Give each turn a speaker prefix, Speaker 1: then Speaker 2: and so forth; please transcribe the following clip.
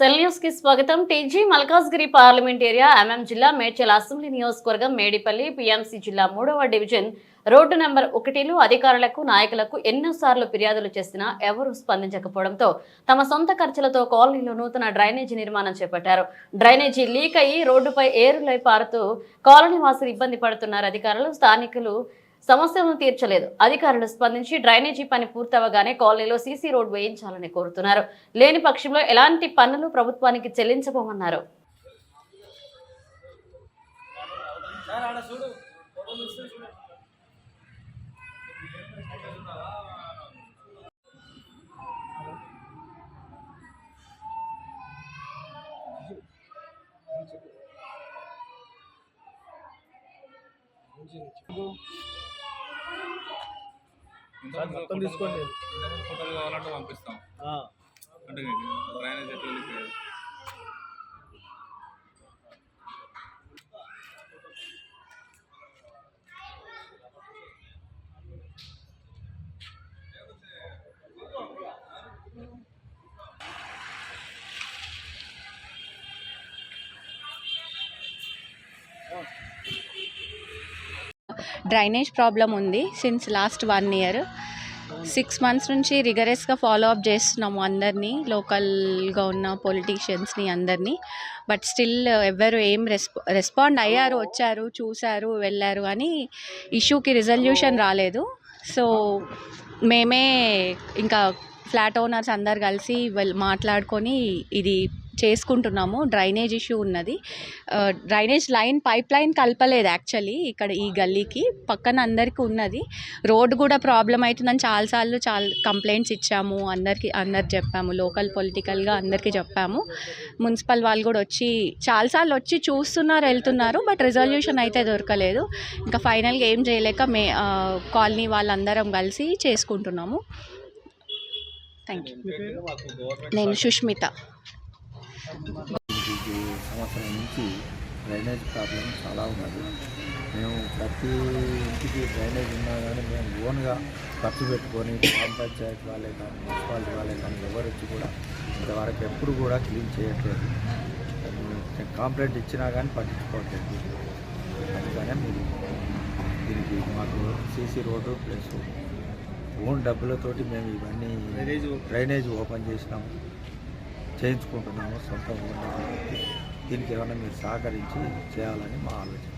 Speaker 1: సెల్యూస్కి స్వాగతం. TG Malkajgiri parliament area MM జిల్లా Medchal assembly నియోజకవర్గం మేడిపల్లి పిఎంసి జిల్లా మూడవ డివిజన్ రోడ్డు నెంబర్ ఒకటిలో అధికారులకు నాయకులకు ఎన్నోసార్లు ఫిర్యాదులు చేసినా ఎవరూ స్పందించకపోవడంతో తమ సొంత ఖర్చులతో కాలనీలో నూతన డ్రైనేజీ నిర్మాణం చేపట్టారు. డ్రైనేజీ లీక్ అయ్యి రోడ్డుపై ఏరులై పారుతూ కాలనీ వాసులు ఇబ్బంది పడుతున్నారు. అధికారులు స్థానికులు సమస్యలను తీర్చలేదు. అధికారులు స్పందించి డ్రైనేజీ పని పూర్తవగానే కాలనీలో సీసీ రోడ్ వేయించాలని కోరుతున్నారు. లేని పక్షంలో ఎలాంటి పన్నులు ప్రభుత్వానికి చెల్లించబోమన్నారు.
Speaker 2: సార్, మొత్తం తీసుకోండి.
Speaker 3: ఫోటోలు కావాలంటే పంపిస్తాం. అంటే డ్రైనేజ్ ఎట్లా
Speaker 4: డ్రైనేజ్ ప్రాబ్లం ఉంది since last one year six months నుంచి రిగరస్గా ఫాలో అప్ చేస్తున్నాము అందరినీ లోకల్గా ఉన్న పొలిటీషియన్స్ని అందరినీ. బట్ స్టిల్ ఎవరు ఏం రెస్పా రెస్పాండ్ అయ్యారు వచ్చారు చూశారు వెళ్ళారు అని ఇష్యూకి రిజల్యూషన్ రాలేదు. సో మేమే ఇంకా ఫ్లాట్ ఓనర్స్ అందరు కలిసి మాట్లాడుకొని ఇది చేసుకుంటున్నాము. డ్రైనేజ్ ఇష్యూ ఉన్నది. డ్రైనేజ్ లైన్ పైప్ లైన్ కలపలేదు యాక్చువల్లీ ఇక్కడ ఈ గల్లీకి. పక్కన అందరికీ ఉన్నది. రోడ్ కూడా ప్రాబ్లం అవుతుందని చాలాసార్లు చాలా కంప్లైంట్స్ ఇచ్చాము. అందరికీ అందరు చెప్పాము. లోకల్ పొలిటికల్గా అందరికీ చెప్పాము. మున్సిపల్ వాళ్ళు కూడా వచ్చి చాలాసార్లు వచ్చి చూస్తున్నారు వెళ్తున్నారు బట్ రిజల్యూషన్ అయితే దొరకలేదు. ఇంకా ఫైనల్గా ఏం చేయలేక మే కాలనీ వాళ్ళందరం కలిసి చేసుకుంటున్నాము. థ్యాంక్ యూ నేను సుష్మిత.
Speaker 5: సంవత్సరం నుంచి డ్రైనేజ్ ప్రాబ్లం చాలా ఉన్నది. మేము ప్రతి ఇంటికి డ్రైనేజ్ ఉన్నా కానీ మేము ఓన్గా ఖర్చు పెట్టుకొని గ్రామ పంచాయతీ వాళ్ళే కానీ మున్సిపాలిటీ వాళ్ళే కానీ ఎవరు వచ్చి కూడా ఇంతవరకు ఎప్పుడు కూడా క్లీన్ చేయట్లేదు. కాంప్లైంట్ ఇచ్చినా కానీ పట్టించుకోవట్లేదు. అందుకనే మీరు దీనికి మాకు సీసీ రోడ్డు ప్లస్ ఓన్ డబ్బులతోటి మేము ఇవన్నీ డ్రైనేజ్ ఓపెన్ చేసినాము చేయించుకుంటున్నాము సొంత ఊళ్ళో. దీనికి ఏమైనా మీరు సహకరించి చేయాలని మా ఆలోచన.